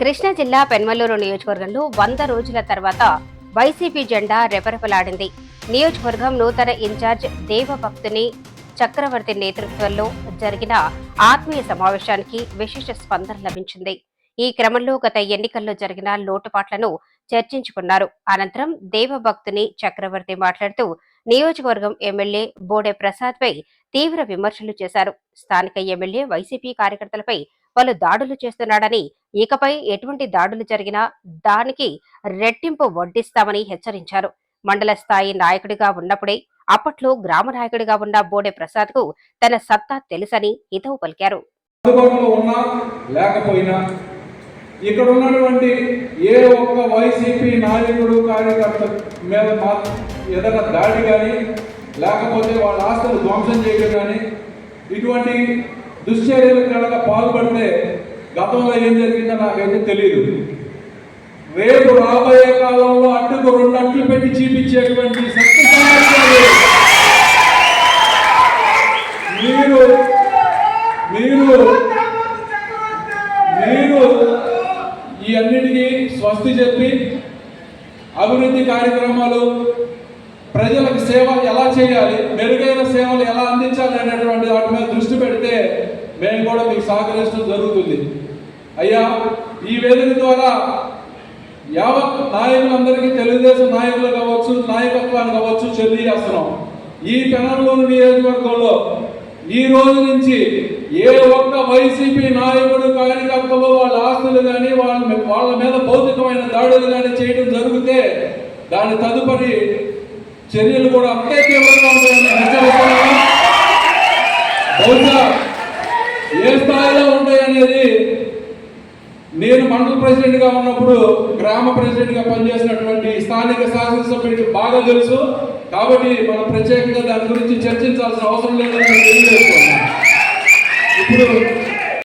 కృష్ణా జిల్లా పెన్మలూరు నియోజకవర్గంలో వంద రోజుల తర్వాత వైసీపీ జెండా రెపరెపలాడింది. నియోజకవర్గం నూతన ఇన్ఛార్జ్ దేవభక్తుని చక్రవర్తి నేతృత్వంలో జరిగిన ఆత్మీయ సమావేశానికి విశిష్ట స్పందన లభించింది. ఈ క్రమంలో గత ఎన్నికల్లో జరిగిన లోటుపాట్లను చర్చించుకున్నారు. అనంతరం దేవభక్తుని చక్రవర్తి మాట్లాడుతూ నియోజకవర్గం ఎమ్మెల్యే బోడే ప్రసాద్ పై తీవ్ర విమర్శలు చేశారు. స్థానిక ఎమ్మెల్యే వైసీపీ కార్యకర్తలపై పలు దాడులు చేస్తున్నాడని ఇకపై ఎటువంటి దాడులు జరిగినా దానికి రెట్టింపు వడ్డిస్తామని హెచ్చరించారు. మండల స్థాయి నాయకుడిగా ఉన్నప్పుడే అప్పట్లో గ్రామ నాయకుడిగా ఉన్న బోడే ప్రసాద్కు తన సత్తా తెలుసని హితవు పలికారు. లేకపోయినా ఇక్కడ ఉన్నటువంటి ఏ ఒక్క వైసీపీ నాయకుడు కార్యకర్త మీద ఏదైనా దాడి కానీ లేకపోతే వాళ్ళ ఆస్తులు ధ్వంసం చేయడం కానీ ఇటువంటి దుశ్చర్యలకు కనుక పాల్పడితే గతంలో ఏం జరిగిందో నాకైతే తెలియదు రేపు రాబోయే కాలంలో అడ్డుకు రెండు అట్లు పెట్టి చూపించేటువంటి శక్తి మీరు మీరు మీరు ఈ అన్నిటికీ స్వస్తి చెప్పి అభివృద్ధి కార్యక్రమాలు ప్రజలకు సేవ ఎలా చేయాలి మెరుగైన సేవలు ఎలా అందించాలి అనేటువంటి వాటి మీద మేము కూడా మీకు సహకరించడం జరుగుతుంది. అయ్యా ఈ వేదిక ద్వారా యావత్ నాయకులందరికీ తెలుగుదేశం నాయకులు కావచ్చు నాయకత్వాన్ని కావచ్చు తెలియజేస్తున్నాం ఈ పెనంలోని నియోజకవర్గంలో ఈ రోజు నుంచి ఏ ఒక్క వైసీపీ నాయకుడు కార్యకర్తలు వాళ్ళ ఆస్తులు కానీ వాళ్ళ వాళ్ళ మీద భౌతికమైన దాడులు కానీ చేయడం జరిగితే దాని తదుపరి చర్యలు కూడా అంతే తీవ్రంగా ఉంటాయని హెచ్చరిస్తున్నాను బహుశా ఏ స్థాయిలో ఉంటాయనేది నేను మండల ప్రెసిడెంట్గా ఉన్నప్పుడు గ్రామ ప్రెసిడెంట్గా పనిచేసినటువంటి స్థానిక శాసనసభ్యుడికి బాగా తెలుసు. కాబట్టి మనం ప్రత్యేకంగా దాని గురించి చర్చించాల్సిన అవసరం లేదని నేను తెలియజేస్తున్నాను. ఇప్పుడు